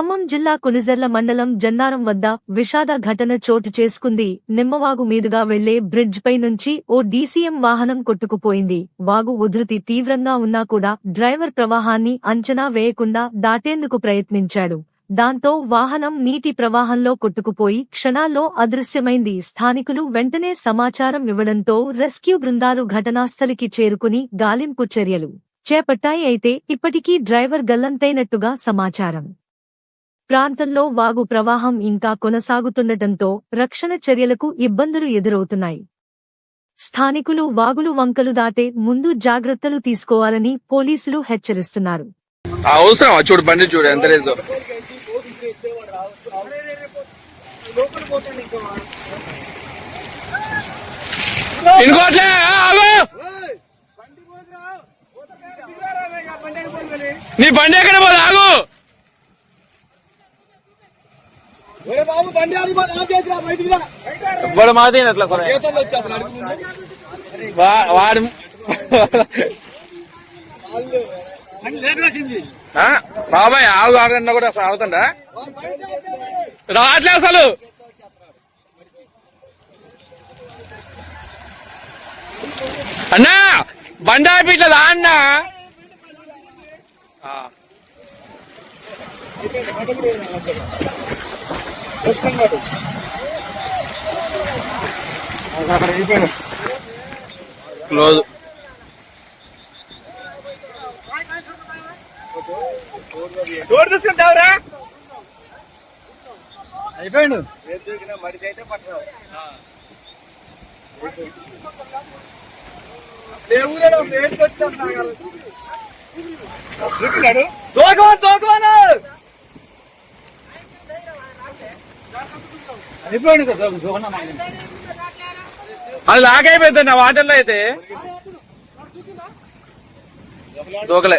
ఖమ్మం జిల్లా కునిజర్ల మండలం జన్నారం వద్ద విషాద ఘటన చోటు చేసుకుంది. నిమ్మవాగు మీదుగా వెళ్ళే బ్రిడ్జ్ పై నుంచి ఓ డీసీఎం వాహనం కొట్టుకుపోయింది. వాగు ఉధృతి తీవ్రంగా ఉన్నా కూడా డ్రైవర్ ప్రవాహాన్ని అంచనా వేయకుండా దాటేందుకు ప్రయత్నించాడు. దాంతో వాహనం నీటి ప్రవాహంలో కొట్టుకుపోయి క్షణాల్లో అదృశ్యమైంది. స్థానికులు వెంటనే సమాచారం ఇవ్వడంతో రెస్క్యూ బృందాలు ఘటనాస్థలికి చేరుకుని గాలింపు చర్యలు చేపట్టాయి. అయితే ఇప్పటికీ డ్రైవర్ గల్లంతైనట్టుగా సమాచారం ప్రాంతంలో వాగు ప్రవాహం ఇంకా కొనసాగుతుండటంతో రక్షణ చర్యలకు ఇబ్బందులు ఎదురవుతున్నాయి. స్థానికులు వాగులు వంకలు దాటే ముందు జాగ్రత్తలు తీసుకోవాలని పోలీసులు హెచ్చరిస్తున్నారు. అవసరం చూడు బండి చూడు ఎంత రేజో. నీ బండి ఎక్కడ పోదు ఆగు. బాబు బండి ఆగిపోతే ఆఫ్ చేసిరా బయటికి రా. ఇప్పుడు మాది అట్లా కొర వాడు? బాబాయ్ ఆగు ఆగన్నా కూడా అసలు ఆగిపోయి. రావట్లే అసలు. అన్నా బండి ఆపిట్లేదా అన్నా. అక్కడ క్లోజ్. డోర్ చూసుకుంటావురా అయిపోయాడు. మడిచి అయితే పట్టరావు ఏ ఊరేలో అది లాగైపోయింది నా వాటర్లో అయితే. దూకలే.